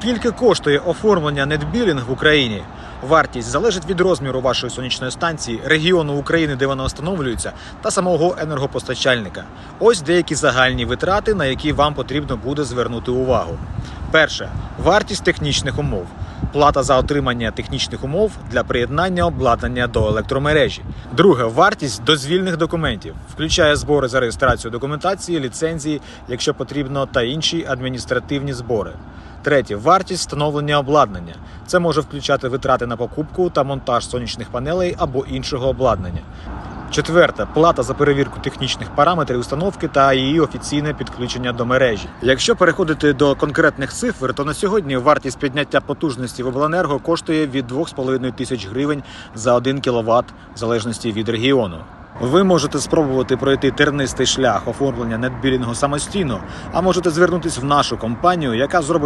Скільки коштує оформлення нетбілінг в Україні? Вартість залежить від розміру вашої сонячної станції, регіону України, де вона встановлюється, та самого енергопостачальника. Ось деякі загальні витрати, на які вам потрібно буде звернути увагу. Перше вартість технічних умов. Плата за отримання технічних умов для приєднання обладнання до електромережі. Друге вартість дозвільних документів, включає збори за реєстрацію документації, ліцензії, якщо потрібно, та інші адміністративні збори. Третє вартість встановлення обладнання. Це може включати витрати на покупку та монтаж сонячних панелей або іншого обладнання. Четверте плата за перевірку технічних параметрів установки та її офіційне підключення до мережі. Якщо переходити до конкретних цифр, то на сьогодні вартість підняття потужності в обленерго коштує від 2,5 тисяч гривень за 1 кВт, в залежності від регіону. Ви можете спробувати пройти тернистий шлях оформлення нетбілінгу самостійно, а можете звернутися в нашу компанію, яка зробить